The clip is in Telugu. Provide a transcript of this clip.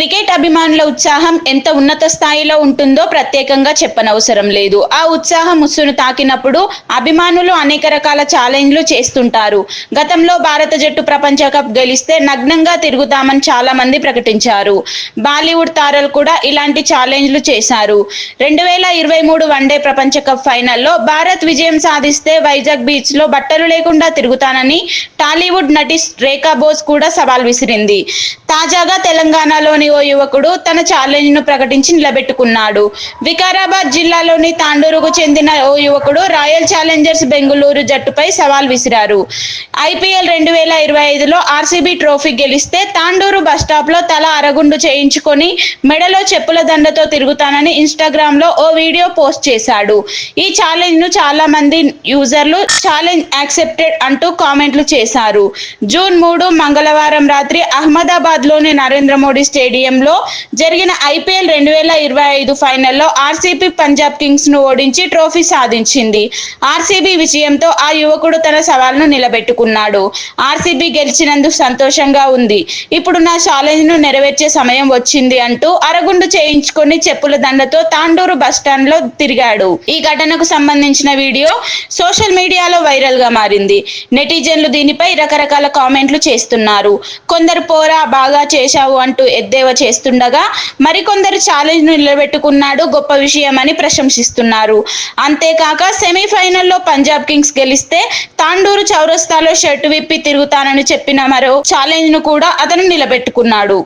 క్రికెట్ అభిమానుల ఉత్సాహం ఎంత ఉన్నత స్థాయిలో ఉంటుందో ప్రత్యేకంగా చెప్పనవసరం లేదు. ఆ ఉత్సాహం ముస్సును తాకినప్పుడు అభిమానులు అనేక రకాల ఛాలెంజ్లు చేస్తుంటారు. గతంలో భారత జట్టు ప్రపంచ కప్ గెలిస్తే నగ్నంగా తిరుగుతామని చాలా మంది ప్రకటించారు. బాలీవుడ్ తారలు కూడా ఇలాంటి ఛాలెంజ్లు చేశారు. రెండు వేల ఇరవై మూడు వన్డే ప్రపంచ కప్ ఫైనల్లో భారత్ విజయం సాధిస్తే వైజాగ్ బీచ్లో బట్టలు లేకుండా తిరుగుతానని టాలీవుడ్ నటి రేఖా బోస్ కూడా సవాల్ విసిరింది. తాజాగా తెలంగాణలోని ఓ యువకుడు తన ఛాలెంజ్ను ప్రకటించి నిలబెట్టుకున్నాడు. వికారాబాద్ జిల్లాలోని తాండూరుకు చెందిన ఓ యువకుడు రాయల్ ఛాలెంజర్స్ బెంగళూరు జట్టుపై సవాల్ విసిరారు. ఐపీఎల్ రెండు వేల ఇరవై ఐదులో ఆర్సీబీ ట్రోఫీ గెలిస్తే తాండూరు బస్టాప్లో తల అరగుండు చేయించుకొని మెడలో చెప్పుల దండతో తిరుగుతానని ఇన్స్టాగ్రామ్లో ఓ వీడియో పోస్ట్ చేశాడు. ఈ ఛాలెంజ్ను చాలా మంది యూజర్లు ఛాలెంజ్ యాక్సెప్టెడ్ అంటూ కామెంట్లు చేశారు. జూన్ మూడు మంగళవారం రాత్రి అహ్మదాబాద్లోని నరేంద్ర మోడీ స్టేడియం స్టేడియంలో జరిగిన ఐపీఎల్ రెండు వేల ఇరవై ఐదు ఫైనల్లో ఆర్సీబీ పంజాబ్ కింగ్స్ను ఓడించి ట్రోఫీ సాధించింది. ఆర్సీబీ విజయంతో ఆ యువకుడు తన సవాల్ను నిలబెట్టుకున్నాడు. ఆర్సీబీ గెలిచినందుకు సంతోషంగా ఉంది. ఇప్పుడు నా ఛాలెంజ్ను నెరవేర్చే సమయం వచ్చింది అంటూ అరగుండు చేయించుకుని చెప్పుల దండతో తాండూరు బస్టాండ్లో తిరిగాడు. ఈ ఘటనకు సంబంధించిన వీడియో సోషల్ మీడియాలో వైరల్గా మారింది. నెటిజన్లు దీనిపై రకరకాల కామెంట్లు చేస్తున్నారు. కొందరు పోరా బాగా చేశావు అంటూ ఎద్దేవా చేస్తుండగా మరికొందరు ఛాలెంజ్ను నిలబెట్టుకున్నాడు గొప్ప విషయమని ప్రశంసిస్తున్నారు. అంతేకాక సెమీఫైనల్లో పంజాబ్ కింగ్స్ గెలిస్తే తాండూరు చౌరస్తాలో షర్టు విప్పి తిరుగుతానని చెప్పిన మరో ఛాలెంజ్ను కూడా అతను నిలబెట్టుకున్నాడు.